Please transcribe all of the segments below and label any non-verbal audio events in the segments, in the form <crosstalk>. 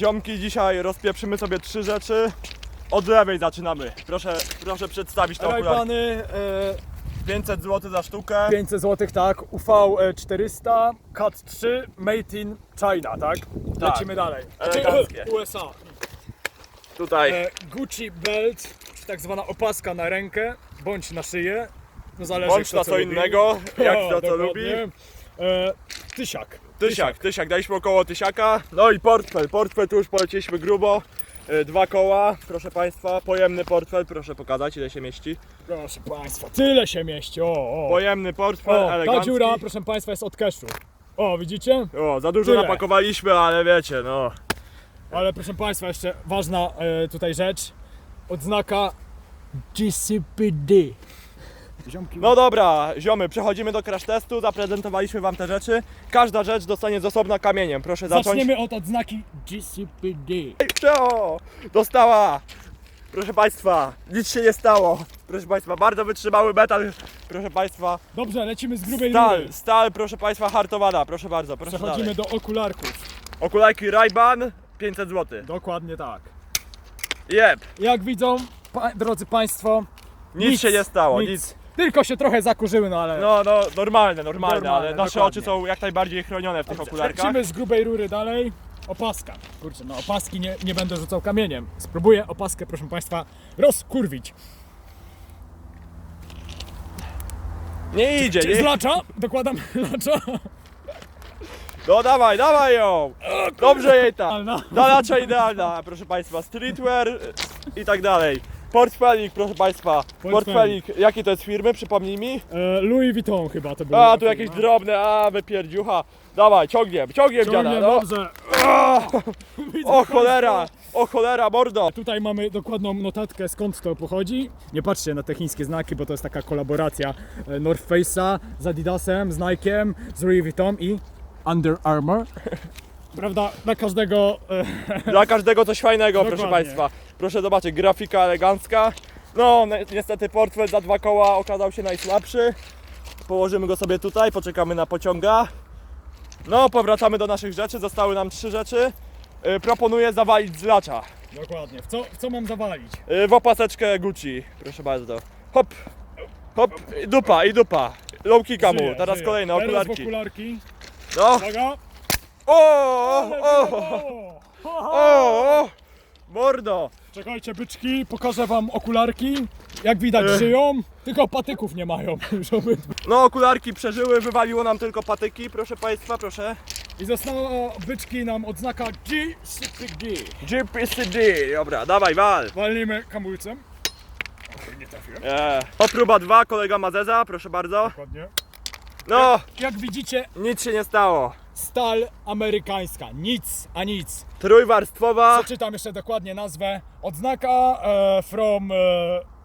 Ziomki, dzisiaj rozpieprzymy sobie trzy rzeczy. Od lewej zaczynamy. Proszę, proszę przedstawić to okulary. Rajbany 500 zł za sztukę. e, 500 zł, tak, UV e, 400, CAT 3, Made in China, tak? Lecimy dalej. Eleganckie. <coughs> USA. Tutaj. E, Gucci belt, tak zwana opaska na rękę, bądź na szyję. No zależy Bądź kto na co lubi. innego, <laughs> jak O, to co lubi. dokładnie. E, tysiak. Tysiak, tysiak, daliśmy około tysiaka. No i portfel, portfel tu już poleciliśmy grubo. E, Dwa koła, proszę Państwa, pojemny portfel, proszę pokazać ile się mieści. Proszę Państwa, tyle się mieści, o, o. Pojemny portfel, o ta elegancki. dziura, proszę Państwa, jest od keszu. O, widzicie? O, za dużo Tyle. napakowaliśmy, ale wiecie, no. Ale proszę Państwa, jeszcze ważna e, tutaj rzecz. Odznaka GCPD. Ziomki, No dobra, ziomy, przechodzimy do crash testu, zaprezentowaliśmy Wam te rzeczy. Każda rzecz dostanie z osobna kamieniem, proszę zacząć. zaczniemy od odznaki GCPD. O, dostała! Proszę Państwa, nic się nie stało. Proszę Państwa, bardzo wytrzymały metal. Proszę Państwa, Dobrze, lecimy z grubej stal, rury. stal, proszę Państwa, hartowana. Proszę bardzo, proszę Przechodzimy dalej. do okularków. Okularki Ray-Ban, 500 zł. Dokładnie tak. Jeb, Jak widzą, pa, drodzy Państwo, nic, się nie stało, nic. Tylko się trochę zakurzyły, no ale... No, no, normalne, normalne, Normalne, ale nasze dokładnie. oczy są jak najbardziej chronione w tych okularkach. Lecimy z grubej rury dalej. Opaska. Kurczę, no opaski nie, nie będę rzucał kamieniem. Spróbuję opaskę, proszę Państwa, rozkurwić. Nie idzie, Czy nie zlacza? Dokładam <laughs> lacza. No dawaj, dawaj ją! Dobrze jej tam! Idealna. Dalacza idealna, proszę Państwa, streetwear i tak dalej. Portfelik, proszę Państwa, portfelik, jaki to jest firmy, przypomnij mi? E, Louis Vuitton chyba to było. A, tu jakieś drobne, a, wypierdziucha. Dawaj, ciągiem, ciągiem dziada, Ciągnie no. dobrze. <laughs> O cholera, o cholera, mordo. Tutaj mamy dokładną notatkę skąd to pochodzi. Nie patrzcie na te chińskie znaki, bo to jest taka kolaboracja e, North Face'a z Adidasem, z Nike'em, z Louis Vuitton i Under Armour. Prawda, dla każdego e, Dla każdego coś fajnego, proszę Dokładnie. Państwa. Proszę zobaczyć, grafika elegancka. No, ni- niestety portfel za dwa koła okazał się najsłabszy. Położymy go sobie tutaj, poczekamy na pociąga. No, powracamy do naszych rzeczy, zostały nam trzy rzeczy. Y, Proponuję zawalić z lacza. Dokładnie. W co, w co mam zawalić? Y, W opaseczkę Gucci, proszę bardzo. Hop, hop, i dupa, i dupa. Low kicka mu, teraz żyję. kolejne Teraz w okularki. okularki. No, Uwaga. O, o, o, mordo. Czekajcie byczki, pokażę wam okularki. Jak widać Ech. żyją, tylko patyków nie mają. <laughs> Obydwa. No, okularki przeżyły, wywaliło nam tylko patyki, proszę Państwa, proszę. I została byczki nam odznaka GCPD. GPCD, dobra, dawaj, wal. Walnijmy kamulcem. Nie trafiłem. Eee. O, próba dwa, kolega Mazeza, proszę bardzo. Dokładnie. No, Jak widzicie, nic się nie stało. Stal amerykańska. Nic, a nic. Trójwarstwowa. Przeczytam jeszcze dokładnie nazwę. Odznaka e, from e,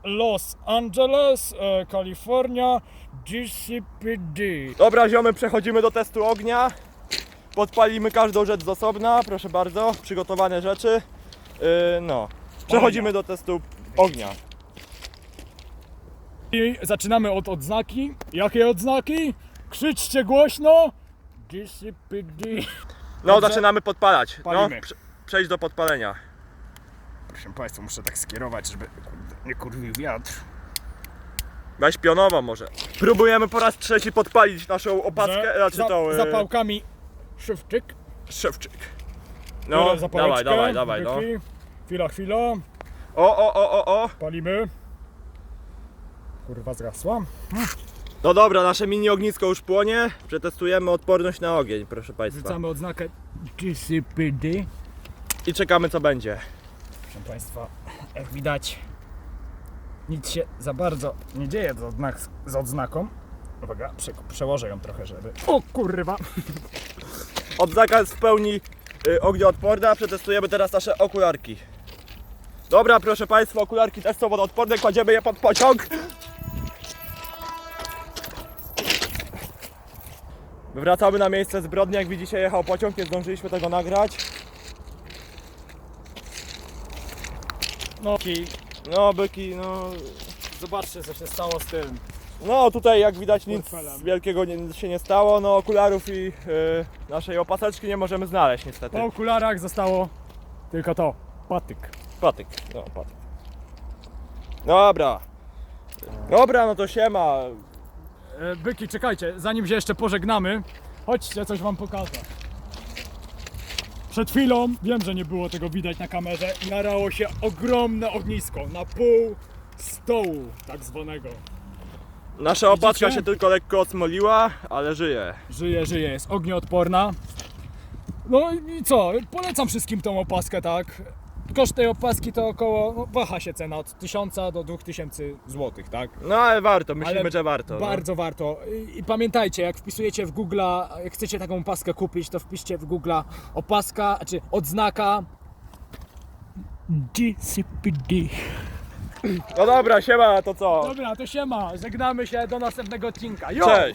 Los Angeles, e, Kalifornia, GCPD. Dobra, ziomy, przechodzimy do testu ognia. Podpalimy każdą rzecz z osobna, proszę bardzo. Przygotowane rzeczy. Yy, no. Przechodzimy do testu ognia. I zaczynamy od odznaki. Jakie odznaki? Krzyczcie głośno. No, Dobrze. zaczynamy podpalać. No, Palimy. prze- przejść do podpalenia. Proszę Państwa, muszę tak skierować, żeby nie kurwił wiatr. Weź pionowo może. Próbujemy po raz trzeci podpalić naszą opaskę, znaczy za, tą... Yy, zapałkami szywczyk. szewczyk. No, Biorę zapałeczkę, dawaj, dawaj, dawaj, no. Chwila, chwila. O, o, o, o, o. Palimy. Kurwa zgasła. No dobra, nasze mini ognisko już płonie. Przetestujemy odporność na ogień, proszę Państwa. Wrzucamy odznakę GCPD. I czekamy co będzie. Proszę Państwa, jak widać, nic się za bardzo nie dzieje z, odznak, z odznaką. Uwaga, prze, przełożę ją trochę, żeby... O kurwa! Odznaka jest w pełni y, ognioodporna. Przetestujemy teraz nasze okularki. Dobra, proszę Państwa, okularki też są wodoodporne. Kładziemy je pod pociąg. Wracamy na miejsce zbrodni. Jak widzicie, jechał pociąg, nie zdążyliśmy tego nagrać. No, No, byki, no. zobaczcie co się stało z tym. No, tutaj jak widać nic Portfelem. wielkiego nie, się nie stało. No, okularów i y, naszej opaseczki nie możemy znaleźć niestety. Po okularach zostało Tylko to, patyk. Patyk, no patyk. Dobra. Dobra, no to siema. E, byki, czekajcie, zanim się jeszcze pożegnamy, chodźcie, coś wam pokażę. Przed chwilą, wiem, że nie było tego widać na kamerze, narało się ogromne ognisko na pół stołu tak zwanego. Nasza Widzicie? się tylko lekko odsmoliła, ale żyje. Żyje, żyje, jest ognioodporna. No i co, polecam wszystkim tą opaskę, tak? Koszt tej opaski to około, no, waha się cena od 1000 do 2000 zł, tak? No ale warto, myślimy, Ale że warto. no. Bardzo warto. I, I pamiętajcie, jak wpisujecie w Google, jak chcecie taką opaskę kupić, to wpiszcie w Google opaska, czy odznaka GCPD. No dobra, siema, to co? Dobra, to siema, żegnamy się do następnego odcinka. Jo! Cześć.